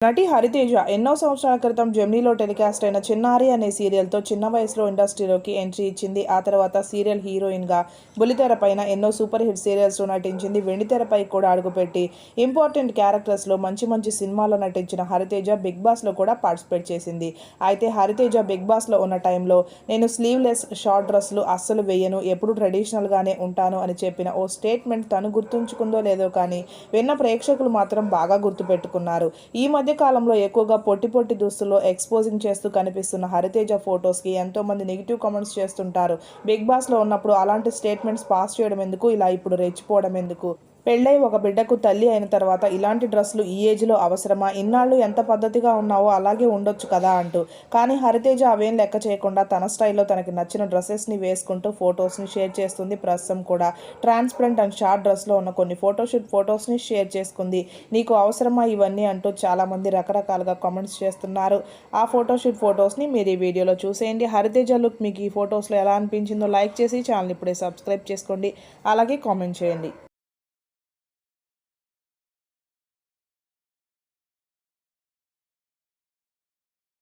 నటి హరితేజ ఎన్నో సంవత్సరాల క్రితం జెమినీలో టెలికాస్ట్ అయిన చిన్నారి అనే సీరియల్తో చిన్న వయసులో ఇండస్ట్రీలోకి ఎంట్రీ ఇచ్చింది. ఆ తర్వాత సీరియల్ హీరోయిన్గా బులితెర పైన ఎన్నో సూపర్ హిట్ సీరియల్స్లో నటించింది. వెండితెరపై కూడా అడుగుపెట్టి ఇంపార్టెంట్ క్యారెక్టర్స్లో మంచి మంచి సినిమాల్లో నటించిన హరితేజ బిగ్ బాస్లో కూడా పార్టిసిపేట్ చేసింది. అయితే హరితేజ బిగ్ బాస్లో ఉన్న టైంలో నేను స్లీవ్లెస్ షార్ట్ డ్రెస్లు అస్సలు వేయను ఎప్పుడు ట్రెడిషనల్గానే ఉంటాను అని చెప్పిన ఓ స్టేట్మెంట్ తను గుర్తుంచుకుందో లేదో కానీ విన్న ప్రేక్షకులు మాత్రం బాగా గుర్తుపెట్టుకున్నారు. ఈ మధ్య కాలంలో ఎక్కువగా పొట్టి పొట్టి దుస్తుల్లో ఎక్స్పోజింగ్ చేస్తూ కనిపిస్తున్న హరితేజ ఫొటోస్కి ఎంతో మంది నెగిటివ్ కామెంట్స్ చేస్తుంటారు. బిగ్ బాస్లో ఉన్నప్పుడు అలాంటి స్టేట్మెంట్స్ పాస్ చేయడం ఎందుకు? ఇలా ఇప్పుడు రెచ్చిపోవడం ఎందుకు? పెళ్ళై ఒక బిడ్డకు తల్లి అయిన తర్వాత ఇలాంటి డ్రెస్సులు ఈ ఏజ్లో అవసరమా? ఇన్నాళ్ళు ఎంత పద్ధతిగా ఉన్నావో అలాగే ఉండొచ్చు కదా అంటూ. కానీ హరితేజ అవేం లెక్క చేయకుండా తన స్టైల్లో తనకి నచ్చిన డ్రెస్సెస్ని వేసుకుంటూ ఫొటోస్ని షేర్ చేస్తుంది ప్రస్తుతం కూడా. ట్రాన్స్పరెంట్ అండ్ షార్ట్ డ్రెస్లో ఉన్న కొన్ని ఫోటోషూట్ ఫొటోస్ని షేర్ చేసుకుంది. నీకు అవసరమా ఇవన్నీ అంటూ చాలామంది రకరకాలుగా కామెంట్స్ చేస్తున్నారు. ఆ ఫోటోషూట్ ఫొటోస్ని మీరు ఈ వీడియోలో చూసేయండి. హరితేజ లుక్ మీకు ఈ ఫొటోస్లో ఎలా అనిపించిందో లైక్ చేసి ఛానల్ ఇప్పుడే సబ్స్క్రైబ్ చేసుకోండి. అలాగే కామెంట్ చేయండి.